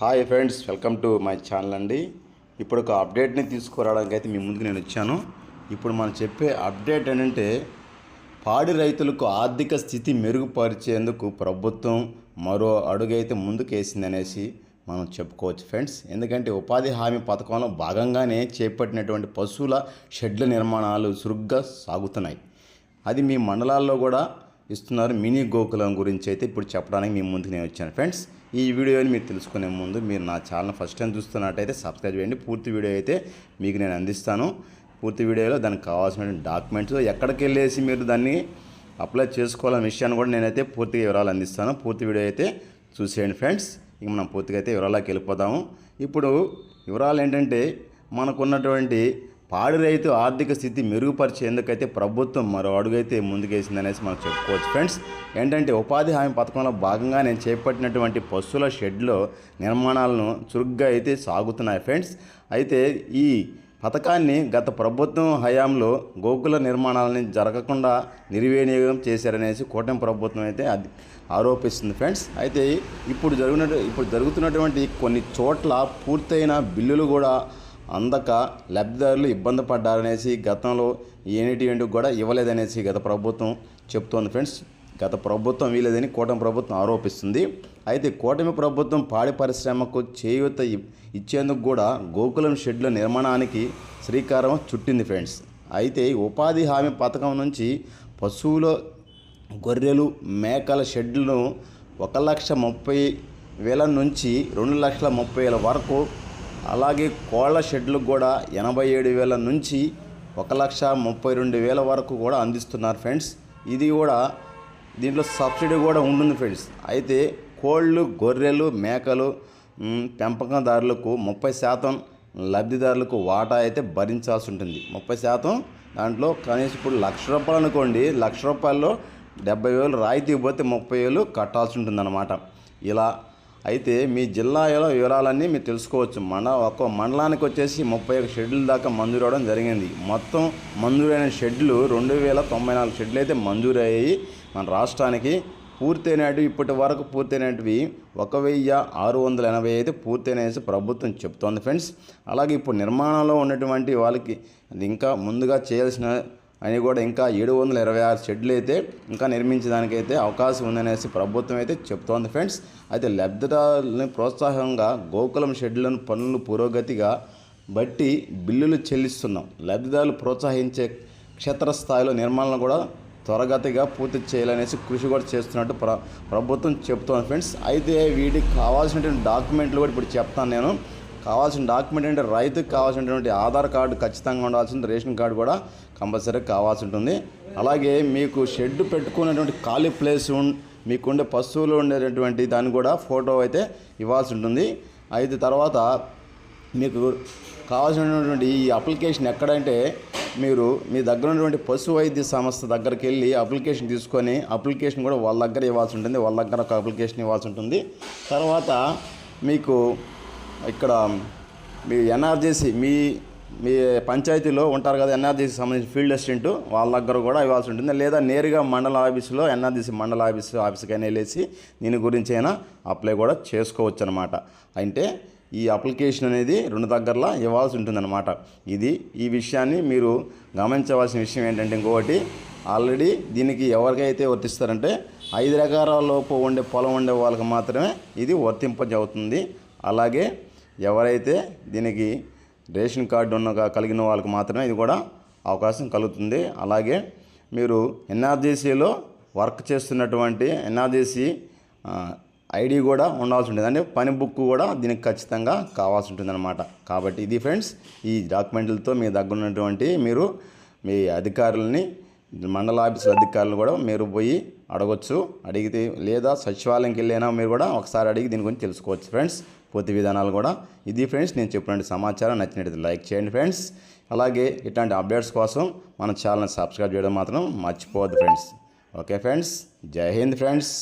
Hi friends welcome to my channel అండి. ఇప్పుడు ఒక అప్డేట్ని తీసుకురావడానికి అయితే మీ ముందుకు నేను వచ్చాను. ఇప్పుడు మనం చెప్పే అప్డేట్ ఏంటంటే పాడి రైతులకు ఆర్థిక స్థితి మెరుగుపరిచేందుకు ప్రభుత్వం మరో అడుగైతే ముందుకేసిందనేసి మనం చెప్పుకోవచ్చు ఫ్రెండ్స్. ఎందుకంటే ఉపాధి హామీ పథకంలో భాగంగానే చేపట్టినటువంటి పశువుల షెడ్ల నిర్మాణాలు చురుగ్గా సాగుతున్నాయి. అది మీ మండలాల్లో కూడా ఇస్తున్నారు మినీ గోకులం గురించి అయితే ఇప్పుడు చెప్పడానికి మీ ముందుకు నేను వచ్చాను. ఫ్రెండ్స్ ఈ వీడియోని మీరు తెలుసుకునే ముందు మీరు నా ఛానల్ ఫస్ట్ టైం చూస్తున్నట్టయితే సబ్స్క్రైబ్ చేయండి. పూర్తి వీడియో అయితే మీకు నేను అందిస్తాను. పూర్తి వీడియోలో దానికి కావాల్సిన డాక్యుమెంట్స్ ఎక్కడికి వెళ్ళేసి మీరు దాన్ని అప్లై చేసుకోవాలనే విషయాన్ని కూడా నేనైతే పూర్తిగా వివరాలు అందిస్తాను. పూర్తి వీడియో అయితే చూసేయండి ఫ్రెండ్స్. ఇక మనం పూర్తిగా అయితే వివరాలకు వెళ్ళిపోదాము. ఇప్పుడు వివరాలు ఏంటంటే మనకున్నటువంటి పాడి రైతు ఆర్థిక స్థితి మెరుగుపరిచేందుకైతే ప్రభుత్వం మరో అడుగైతే ముందుకేసిందనేసి మనం చెప్పుకోవచ్చు. ఫ్రెండ్స్ ఏంటంటే ఉపాధి హామీ పథకంలో భాగంగా నేను చేపట్టినటువంటి పశువుల షెడ్లో నిర్మాణాలను చురుగ్గా అయితే సాగుతున్నాయి. ఫ్రెండ్స్ అయితే ఈ పథకాన్ని గత ప్రభుత్వం హయాంలో గోకుల నిర్మాణాలని జరగకుండా నిర్వినియోగం చేశారనేసి కూటమి ప్రభుత్వం అయితే అది ఆరోపిస్తుంది. ఫ్రెండ్స్ అయితే ఇప్పుడు జరిగిన ఇప్పుడు జరుగుతున్నటువంటి కొన్ని చోట్ల పూర్తయిన బిల్లులు కూడా అందక లబ్ధిదారులు ఇబ్బంది పడ్డారనేసి గతంలో ఏంటి కూడా ఇవ్వలేదనేసి గత ప్రభుత్వం చెప్తోంది ఫ్రెండ్స్. గత ప్రభుత్వం వీలేదని కూటమి ప్రభుత్వం ఆరోపిస్తుంది. అయితే కూటమి ప్రభుత్వం పాడి పరిశ్రమకు చేయూత ఇ- ఇచ్చేందుకు కూడా గోకులం షెడ్ల నిర్మాణానికి శ్రీకారం చుట్టింది ఫ్రెండ్స్. అయితే ఉపాధి హామీ పథకం నుంచి పశువుల గొర్రెలు మేకల షెడ్లను ఒక లక్ష ముప్పై వేల నుంచి రెండు లక్షల ముప్పై వేల వరకు అలాగే కోళ్ళ షెడ్లకు కూడా ఎనభై ఏడు వేల నుంచి ఒక లక్ష ముప్పై రెండు వేల వరకు కూడా అందిస్తున్నారు ఫ్రెండ్స్. ఇది కూడా దీంట్లో సబ్సిడీ కూడా ఉంటుంది ఫ్రెండ్స్. అయితే కోళ్ళు గొర్రెలు మేకలు పెంపకందారులకు ముప్పై శాతం లబ్ధిదారులకు వాటా అయితే భరించాల్సి ఉంటుంది. ముప్పై శాతం దాంట్లో కనీసం ఇప్పుడు లక్ష రూపాయలు అనుకోండి లక్ష రూపాయల్లో డెబ్బై వేలు రాయితీ పోతే ముప్పై వేలు కట్టాల్సి ఉంటుందన్నమాట. ఇలా అయితే మీ జిల్లాలో వివరాలన్నీ మీరు తెలుసుకోవచ్చు. మన ఒక్క మండలానికి వచ్చేసి ముప్పై ఒక షెడ్యూల్ దాకా మంజూరు అవడం జరిగింది. మొత్తం మంజూరైన షెడ్లు రెండు వేల తొంభై నాలుగు షెడ్లు అయితే మంజూరయ్యాయి. మన రాష్ట్రానికి పూర్తయినవి ఇప్పటి వరకు పూర్తయినవి ఒక వెయ్యి ఆరు వందల ఎనభై అయితే పూర్తయినేసి ప్రభుత్వం చెప్తోంది ఫ్రెండ్స్. అలాగే ఇప్పుడు నిర్మాణంలో ఉన్నటువంటి వాళ్ళకి అది ఇంకా ముందుగా చేయాల్సిన అని కూడా ఇంకా ఏడు వందల ఇరవై ఆరు షెడ్లు అయితే ఇంకా నిర్మించడానికైతే అవకాశం ఉందనేసి ప్రభుత్వం అయితే చెప్తోంది ఫ్రెండ్స్. అయితే లబ్ధిదారులని ప్రోత్సాహంగా గోకులం షెడ్లను పనులు పురోగతిగా బట్టి బిల్లులు చెల్లిస్తున్నాం. లబ్ధిదారులు ప్రోత్సహించే క్షేత్రస్థాయిలో నిర్మాణాలను కూడా త్వరగతిగా పూర్తి చేయాలనేసి కృషి కూడా చేస్తున్నట్టు ప్ర ప్రభుత్వం చెప్తోంది ఫ్రెండ్స్. అయితే వీటికి కావాల్సినటువంటి డాక్యుమెంట్లు కూడా ఇప్పుడు చెప్తాను నేను. కావాల్సిన డాక్యుమెంట్ అంటే రైతుకు కావాల్సినటువంటి ఆధార్ కార్డు ఖచ్చితంగా ఉండాల్సింది రేషన్ కార్డు కూడా కంపల్సరీ కావాల్సి ఉంటుంది. అలాగే మీకు షెడ్ పెట్టుకున్నటువంటి ఖాళీ ప్లేస్ మీకుండే పశువులు ఉండేటటువంటి దాన్ని కూడా ఫోటో అయితే ఇవ్వాల్సి ఉంటుంది. అయితే తర్వాత మీకు కావాల్సినటువంటి ఈ అప్లికేషన్ ఎక్కడంటే మీరు మీ దగ్గర ఉన్నటువంటి పశు వైద్య సంస్థ దగ్గరికి వెళ్ళి అప్లికేషన్ తీసుకొని అప్లికేషన్ కూడా వాళ్ళ దగ్గర ఇవ్వాల్సి ఉంటుంది. వాళ్ళ దగ్గర ఒక అప్లికేషన్ ఇవ్వాల్సి ఉంటుంది. తర్వాత మీకు ఇక్కడ మీ ఎన్ఆర్జీసీ మీ మీ పంచాయతీలో ఉంటారు కదా ఎన్ఆర్జీసీ సంబంధించిన ఫీల్డ్ అసిస్టెంట్ వాళ్ళ దగ్గర కూడా ఇవ్వాల్సి ఉంటుంది. లేదా నేరుగా మండల ఆఫీసులో ఎన్ఆర్జీసీ మండల ఆఫీస్ ఆఫీస్కైనా వెళ్ళేసి దీని గురించి అయినా అప్లై కూడా చేసుకోవచ్చు అనమాట అంటే ఈ అప్లికేషన్ అనేది రెండు దగ్గరలో ఇవ్వాల్సి ఉంటుందన్నమాట. ఇది ఈ విషయాన్ని మీరు గమనించవలసిన విషయం ఏంటంటే ఇంకొకటి ఆల్రెడీ దీనికి ఎవరికైతే వర్తిస్తారంటే ఐదు ఎకరాల లోపు ఉండే పొలం ఉండే వాళ్ళకి మాత్రమే ఇది వర్తింపజవుతుంది. అలాగే ఎవరైతే దీనికి రేషన్ కార్డు ఉన్న కలిగిన వాళ్ళకి మాత్రమే ఇది కూడా అవకాశం కలుగుతుంది. అలాగే మీరు ఎన్ఆర్జీసీలో వర్క్ చేస్తున్నటువంటి ఎన్ఆర్జీసీ ఐడి కూడా ఉండాల్సి ఉంటుంది. అంటే పని బుక్ కూడా దీనికి ఖచ్చితంగా కావాల్సి ఉంటుందన్నమాట. కాబట్టి ఇది ఫ్రెండ్స్ ఈ డాక్యుమెంట్లతో మీ దగ్గర ఉన్నటువంటి మీరు మీ అధికారులని మండల ఆఫీసుల అధికారులు కూడా మీరు పోయి అడగొచ్చు అడిగితే లేదా సచివాలయంకి వెళ్ళైనా మీరు కూడా ఒకసారి అడిగి దీని గురించి తెలుసుకోవచ్చు. ఫ్రెండ్స్ పూర్తి విధానాలు కూడా. ఇది ఫ్రెండ్స్ నేను చెప్పినట్టు సమాచారం నచ్చినట్టు లైక్ చేయండి ఫ్రెండ్స్. అలాగే ఇట్లాంటి అప్డేట్స్ కోసం మన ఛానల్ సబ్స్క్రైబ్ చేయడం మాత్రం మర్చిపోవద్దు ఫ్రెండ్స్. ఓకే ఫ్రెండ్స్ జై హింద్ ఫ్రెండ్స్.